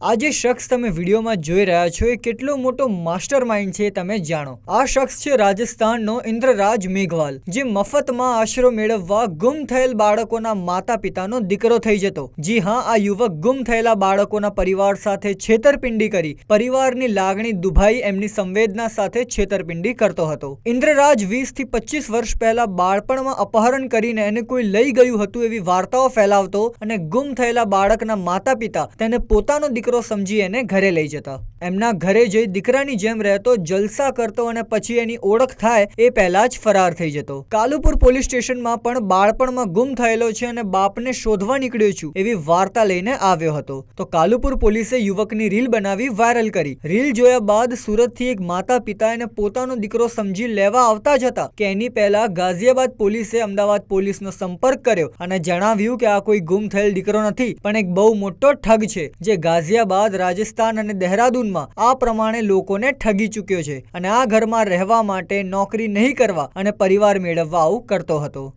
આ જે શખ્સ તમે વિડીયોમાં જોઈ રહ્યા છો એ કેટલો મોટો માસ્ટર માઇન્ડ છે તમે જાણો. આ શખ્સ છે રાજસ્થાનનો ઇન્દ્રરાજ મેઘવાલ, જે મફતમાં આશરો મેળવવા ગુમ થયેલ બાળકોના માતા પિતાનો દીકરો થઈ જતો. જી હા, આ યુવક ગુમ થયેલા બાળકોના પરિવાર સાથે છેતરપિંડી કરી, પરિવારની લાગણી દુભાઈ એમની સંવેદના સાથે છેતરપિંડી કરતો હતો. ઇન્દ્રરાજ વીસથી પચીસ વર્ષ પહેલા બાળપણમાં અપહરણ કરીને એને કોઈ લઈ ગયું હતું એવી વાર્તાઓ ફેલાવતો અને ગુમ થયેલા બાળકના માતા પિતા તેને પોતાનો દીકરો સમજી એને ઘરે લઈ જતા. એમના ઘરે જઈ દીકરાની જેમ રહેતો, જલસા કરતો અને પછી એની ઓળખ થાય એ પહેલા જ ફરાર થઈ જતો. કાલુપુર પોલીસ સ્ટેશનમાં પણ બાળપણમાં ગુમ થયેલો છે અને બાપને શોધવા નીકળ્યો છું એવી વાર્તા લઈને આવ્યો હતો. તો કાલુપુર પોલીસે યુવકની રીલ બનાવી વાયરલ કરી. રીલ જોયા બાદ સુરતથી એક માતા પિતા એને પોતાનો દીકરો સમજી લેવા આવતા જ હતા કે એની પહેલા ગાઝિયાબાદ પોલીસે અમદાવાદ પોલીસનો સંપર્ક કર્યો અને જણાવ્યું કે આ કોઈ ગુમ થયેલ દીકરો નથી, પણ એક બહુ મોટો ઠગ છે જે ગાઝિયાબાદ રાજસ્થાન અને દહેરાદૂનમાં આ પ્રમાણે લોકોને ઠગી ચૂક્યો છે અને આ ઘરમાં રહેવા માટે નોકરી નહીં કરવા અને પરિવાર મેળવવા આવું કરતો હતો.